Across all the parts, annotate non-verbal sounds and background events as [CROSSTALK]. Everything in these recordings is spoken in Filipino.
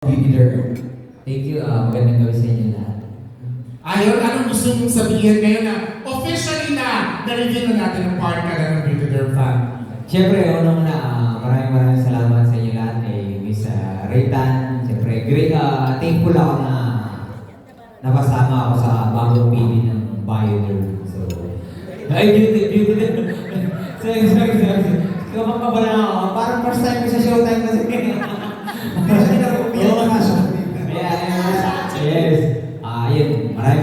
Peter. Thank you. ah magandang gabi sa inyo lahat. Ayun, anong gusto mong sabihin ngayon na officially na na-review na natin ang part ka na ng Beauty Derm fan? Siyempre, unang-una, ah, maraming maraming salamat sa inyo lahat kay Miss uh, Raytan. Siyempre, great, ah, thankful ako na napasama ako sa bagong baby ng Bioderm. So, ay, beauty, beauty din. [LAUGHS] sorry, sorry, sorry. Kapag lang ako, parang first time ko sa showtime kasi. [LAUGHS]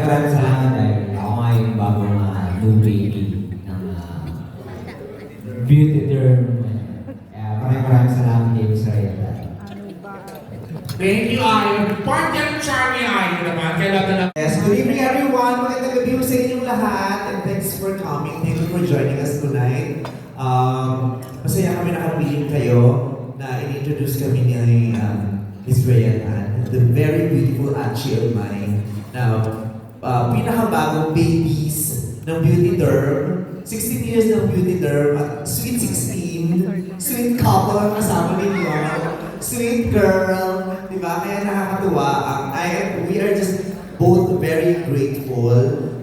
Maraming maraming salamat dahil ako nga yung bagong ah, new baby ng ah, Beauty Derm. Kaya maraming maraming salamat kay Miss Rayta. Thank you, Ayon. Part yan Charmy Ayon naman. Kailan na lang. Yes, good evening everyone. Magandang gabi po sa inyong lahat and thanks for coming. Thank you for joining us tonight. Um, masaya kami nakabiling kayo na in-introduce kami ni um, Miss Rayan the very beautiful Achi of mine na uh, pinakabagong babies ng Beauty Derm. 16 years ng Beauty Derm at sweet 16, sweet couple ang kasama ninyo. Sweet girl, di ba? Kaya nakakatuwa. Um, I am, we are just both very grateful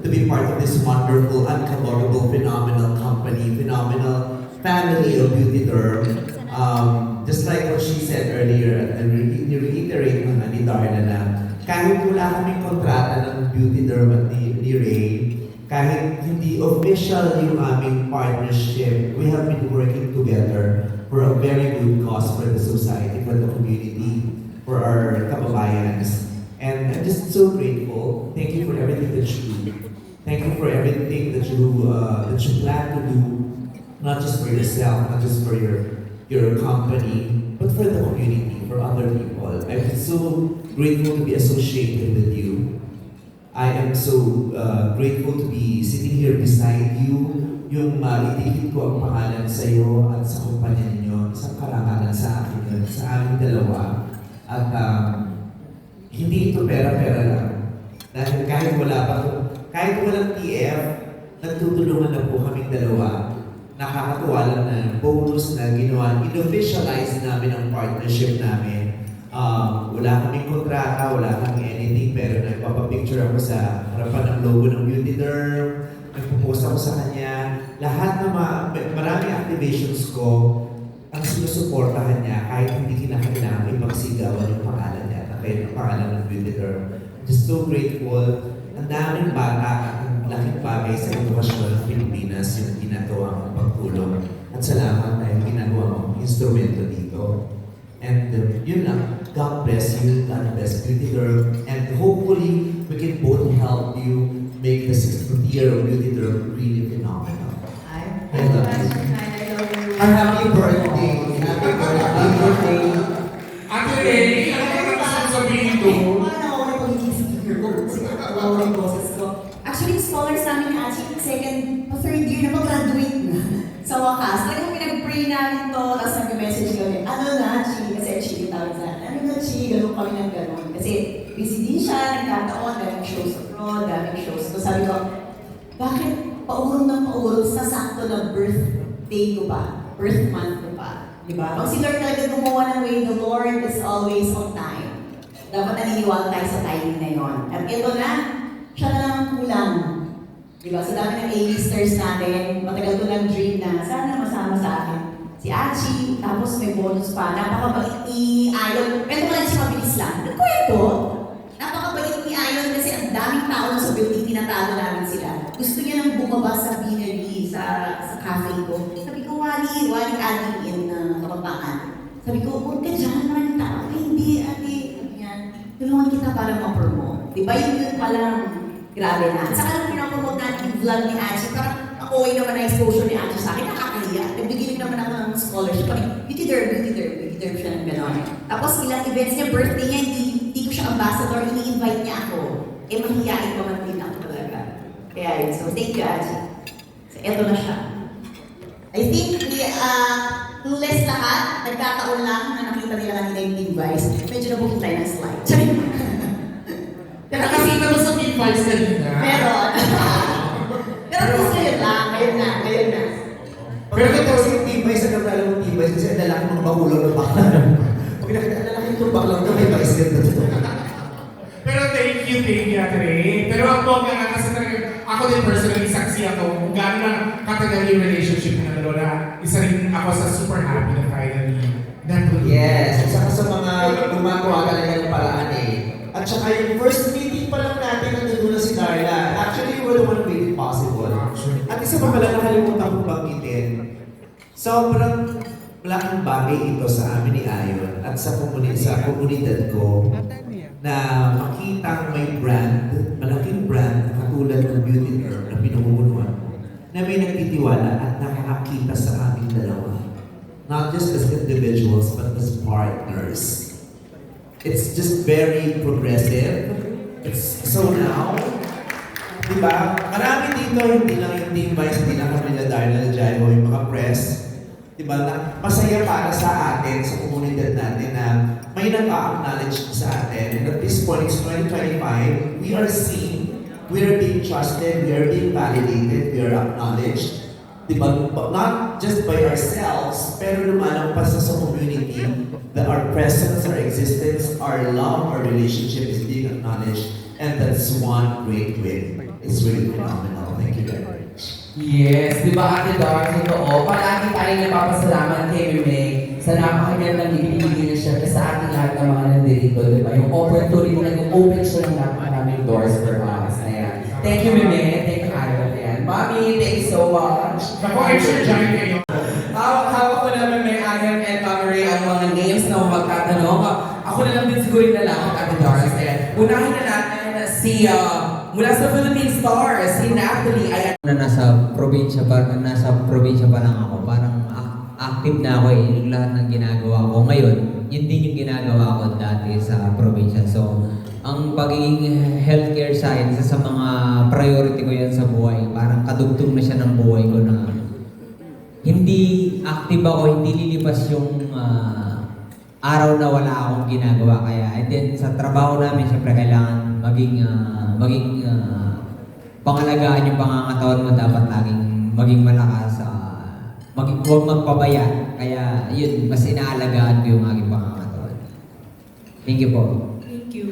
to be part of this wonderful, uncoverable, phenomenal company, phenomenal family of Beauty Derm. Um, just like what she said earlier, and re- reiterate naman ni Darla na kahit wala kaming kontrata ng Beauty Derm at ni, ni Ray, kahit hindi official yung aming partnership, we have been working together for a very good cause for the society, for the community, for our kababayans. And I'm just so grateful. Thank you for everything that you do. Thank you for everything that you uh, that you plan to do, not just for yourself, not just for your your company, but for the community, for other people. I'm so grateful to be associated with you. I am so uh, grateful to be sitting here beside you. Yung maitikit ko ang pangalan sa iyo at sa kumpanya ninyo, sa karangalan sa akin yun, sa aming dalawa. At um, hindi ito pera-pera lang. Dahil kahit wala pa, kahit walang TF, nagtutulungan na po kaming dalawa. Nakakatuwa lang na bonus na ginawa, in-officialize namin ang partnership namin. Um, wala kaming kontrata, wala kaming anything, pero nagpapapicture ako sa harapan ng logo ng Beauty Derm, nagpo-post ako sa kanya. Lahat ng ma- maraming activations ko, ang sinusuportahan niya kahit hindi kinakailangan ipagsigawan yung pangalan niya, na kaya yung pangalan ng Beauty Derm. Just so grateful. Ang daming bata at ang laking bagay sa edukasyon ng Pilipinas yung ginagawa mong pagtulong. At salamat dahil ginagawa mong instrumento dito. And uh, yun lang, God bless you, God bless Beauty Derm. And hopefully, we can both help you make the 60th year of Beauty Derm really phenomenal. Hi. I love you. Hi, I love you. Our happy birthday! Happy birthday! birthday. Ate Ray, ano ka na gusto mong sabihin doon? Paano ako na pagiging speaker ko? Kasi nakakawawa yung boses ko. Actually, scholars namin ni Achi, second o third year na mag-graduate na. Sa wakas, talagang pinag-pray namin to, tapos nag-message kami, ano na, Chi? Chi? Ganun kami ng ganun. Kasi busy din siya, nagkataon, daming shows abroad, daming shows. So sabi ko, bakit paurong ng paurong sa sakto na birthday ko ba? Birth month ko ba? Di ba? Pag si Lord talaga gumawa ng way, the Lord is always on time. Dapat naniniwala tayo sa timing na yon. At ito na, siya na lang ang kulang. Di ba? Sa dami ng A-listers natin, matagal ko ng dream na sana masama sa akin si Achi, tapos may bonus pa. Napakabait ni Ayon. Ko lang siya mabilis lang. Nagkwento. Napakabait ni Ayon kasi ang daming tao sa building, tinatago namin sila. Gusto niya nang bumaba sa beanery, sa, sa cafe ko. Sabi ko, Wally, Wally adding in na kapampangan. Sabi ko, huwag ka dyan, maraming tao. Ay, hindi, ate. Sabi niya, tulungan kita para ma-promote. Di ba yun yun palang grabe na. At saka nung pinapromote natin yung vlog ni Achi, parang okay naman na exposure ni Achi sa akin, nakakahiya. Nagbigay naman ako ng scholarship. Parang, beauty derm, beauty derm, beauty derm siya ng gano'n. Tapos ilang events niya, birthday niya, hindi, hindi ko siya ambassador, ini-invite niya ako. Eh, mahihiyain pa man din ako talaga. Kaya yun, so thank you, Achi. So, eto na siya. I think uh, clueless lahat, nagkataon lang na nakita nila kanina yung device. Medyo nabukit tayo ng slide. [LAUGHS] Pero kasi, mo sa P5 kanina. Pero kasi yun lang, ngayon na, ngayon na. Pero ito kasi tibay sa kapala ng tibay kasi ang lalaki ng bakulang ng bakla. Pag nakita ang lalaki ng bakla, may vice ganda thank you, Ate Ray. Pero ang bongga nga kasi talaga, ako din personally, saksi ako kung gaano na katagal yung relationship na Lola. Isa rin ako sa super happy na finally natuloy. Yes, isa ka sa mga gumagawa talaga ng paraan eh. At saka yung first meeting pa lang natin, nandun na si Darla. Actually, you one who made it possible. At isa pa pala nakalimutan kong banggitin. Sobrang malaking bagay ito sa amin ni Ayon at sa komunidad, sa komunidad ko na makitang may brand, malaking brand katulad ng beauty herb na pinamumunuan ko, na may nagtitiwala at nakakakita sa aming dalawa. Not just as individuals, but as partners. It's just very progressive. It's so now, di ba? Marami dito, hindi lang yung Team Vice, hindi lang kami na Darla Jaiho, yung mga press. Di ba? Na, masaya para sa atin, sa komunidad natin na may nag-acknowledge sa atin. And at this point, it's 2025, we are seen, we are being trusted, we are being validated, we are acknowledged. Di ba? But not just by ourselves, pero lumalampas na sa community that our presence, our existence, our love, our relationship is being acknowledged. And that's one great win. It's really phenomenal. Thank you very much. Yes, di ba Ate Dar, totoo. Palagi tayong nagpapasalamat kay May sa napakagandang ibinibigay niya syempre sa ating lahat ng mga nandito, di ba? Yung opportunity na nag-open siya ng napakaraming doors for us. Ayan. Thank you, May. Thank you, Ate. Ayan. Mami, thank you so much. Ako, I'm sure dyan kayo. Hawak-hawak ko naman may Ayan and Mami ang mga names na magtatanong. Ako na lang din siguro na lang ang Ate Doris. Ayan. Unahin na natin si, uh, mula sa Philippine Stars, si Natalie. Ayan. Na nasa probinsya pa, nasa probinsya pa lang ako, parang ac- active na ako eh, yung lahat ng ginagawa ko ngayon, yun din yung ginagawa ko dati sa probinsya. So, ang pagiging healthcare sa akin, isa sa mga priority ko yan sa buhay, parang kadugtong na siya ng buhay ko na hindi active ako, hindi lilipas yung ah, araw na wala akong ginagawa. Kaya, and then sa trabaho namin, syempre kailangan maging, ah, maging ah, pangalagaan yung pangangatawan mo dapat laging maging malakas sa maging huwag magpabaya. Kaya yun, mas inaalagaan ko yung aking pangangatawan. Thank you po. Thank you.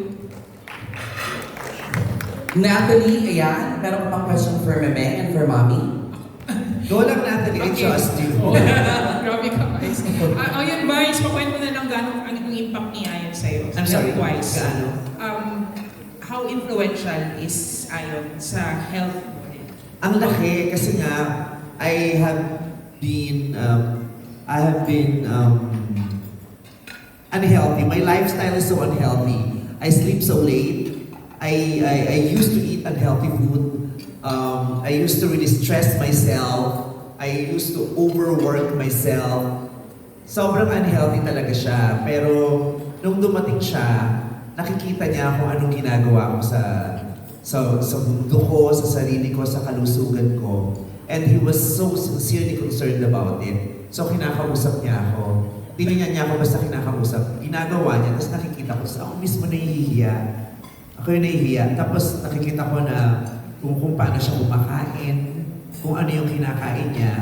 Natalie, ayan. Meron pang question for Meme and for Mami? Go lang Natalie, I trust you. [LAUGHS] Grabe ka, ayun, Vice, pakwento mo na lang gano'ng ang, ang impact ni Ayon sa'yo. I'm sorry, Health-wise. gaano? Influential is Ayon sa health mo din? Ang laki kasi nga, I have been, um, I have been um, unhealthy. My lifestyle is so unhealthy. I sleep so late. I, I, I used to eat unhealthy food. Um, I used to really stress myself. I used to overwork myself. Sobrang unhealthy talaga siya. Pero nung dumating siya, nakikita niya kung anong ginagawa ko sa sa, sa mundo ko, sa sarili ko, sa kalusugan ko. And he was so sincerely concerned about it. So kinakausap niya ako. Tinignan niya ako basta kinakausap. Ginagawa niya, tapos nakikita ko, sa ako mismo nahihiya. Ako yung nahihiya. Tapos nakikita ko na kung, kung paano siya kumakain, kung ano yung kinakain niya.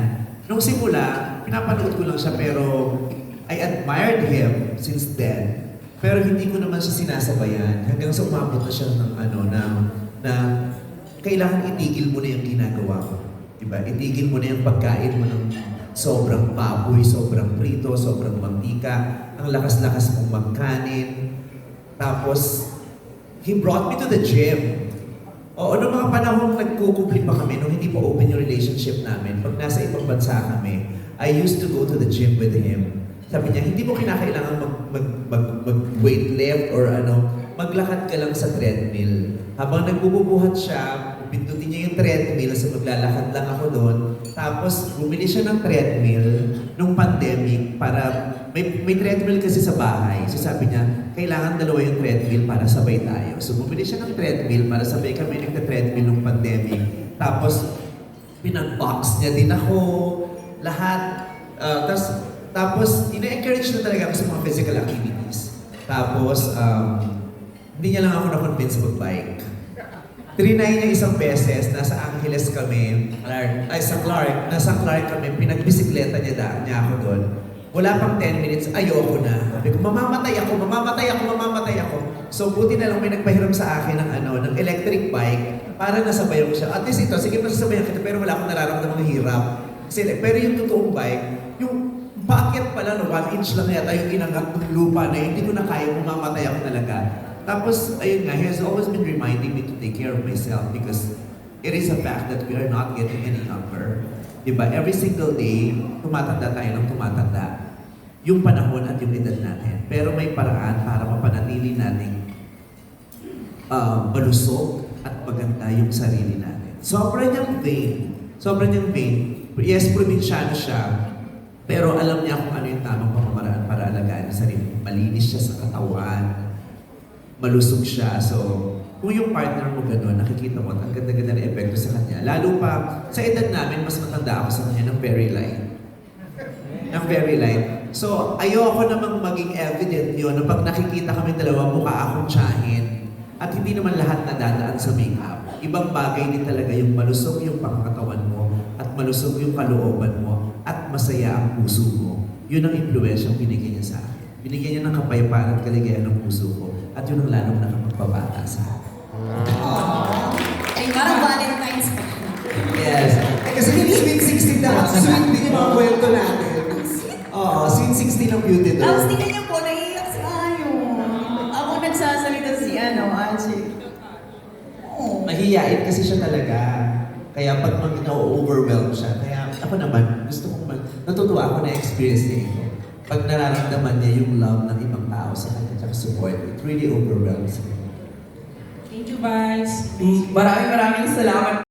Nung simula, pinapanood ko lang siya pero I admired him since then. Pero hindi ko naman siya sinasabayan hanggang sa umabot na siya ng ano na na kailangan itigil mo na yung ginagawa ko. Diba? Itigil mo na yung pagkain mo ng sobrang baboy, sobrang prito, sobrang mantika, ang lakas-lakas mong magkanin. Tapos, he brought me to the gym. Oo, noong mga panahon nagkukupli pa kami, nung hindi pa open yung relationship namin, pag nasa ibang bansa kami, I used to go to the gym with him. Sabi niya, hindi mo kinakailangan mag, mag, mag, mag weight lift or ano, maglakad ka lang sa treadmill. Habang nagbububuhat siya, pindutin niya yung treadmill, so maglalakad lang ako doon. Tapos, bumili siya ng treadmill nung pandemic para, may, may treadmill kasi sa bahay. So sabi niya, kailangan dalawa yung treadmill para sabay tayo. So bumili siya ng treadmill para sabay kami nagka-treadmill nung pandemic. Tapos, pinag-box niya din ako, lahat. Ah, tapos, tapos, ina-encourage na talaga ako sa mga physical activities. Tapos, um, hindi niya lang ako na-convince mag-bike. Trinay niya isang beses, nasa Angeles kami, ay sa Clark, nasa Clark kami, pinagbisikleta niya, da, niya ako doon. Wala pang 10 minutes, ayoko na. Sabi ko, mamamatay ako, mamamatay ako, mamamatay ako. So buti na lang may nagpahiram sa akin ng ano, ng electric bike para nasabayan ko siya. At least ito, sige masasabayan kita pero wala akong nararamdaman ng hirap. Kasi, pero yung totoong bike, yung paakyat pala no, one inch lang yata yung inangat ng lupa na hindi ko na kaya, mamamatay ako talaga. Tapos, ayun nga, he has always been reminding me to take care of myself because it is a fact that we are not getting any younger. Diba? Every single day, tumatanda tayo ng tumatanda. Yung panahon at yung edad natin. Pero may paraan para mapanatili nating uh, malusog at maganda yung sarili natin. Sobra niyang vain. Sobra niyang vain. Yes, probinsyano siya. Pero alam niya kung ano yung tamang pamamaraan para alagaan yung sarili. Malinis siya sa katawan. Malusog siya. So, kung yung partner mo gano'n, nakikita mo, ang ganda-ganda ng epekto sa kanya. Lalo pa, sa edad namin, mas matanda ako sa kanya ng very light. Ng very light. So, ayoko namang maging evident yun na pag nakikita kami dalawa, mukha akong tsahin. At hindi naman lahat nadadaan sa makeup. Ibang bagay din talaga yung malusog yung pangkatawan mo at malusog yung kalooban mo masaya ang puso mo. Yun ang impluensyang binigyan niya sa akin. Binigyan niya ng kapayapaan at kaligayahan ng puso ko at yun ang lalong nakapagpabata sa akin. Ay, parang Valentine's pa. Yes. Eh, kasi yung sweet 16 dapat sweet din yung mga kwento natin. Oo, sweet 16 ang beauty doon. Tapos tingnan niyo po, naiiyak si Ayo. Ako nagsasalita si ano, Archie. Oh. Mahihiyain kasi siya talaga. Kaya pag mag na-overwhelm siya, kaya ako naman, gusto mag... Natutuwa ako na experience niya ito. Pag nararamdaman niya yung love ng ibang tao sa kanya, tsaka support, it really overwhelms me. Thank you, Vice. Maraming maraming salamat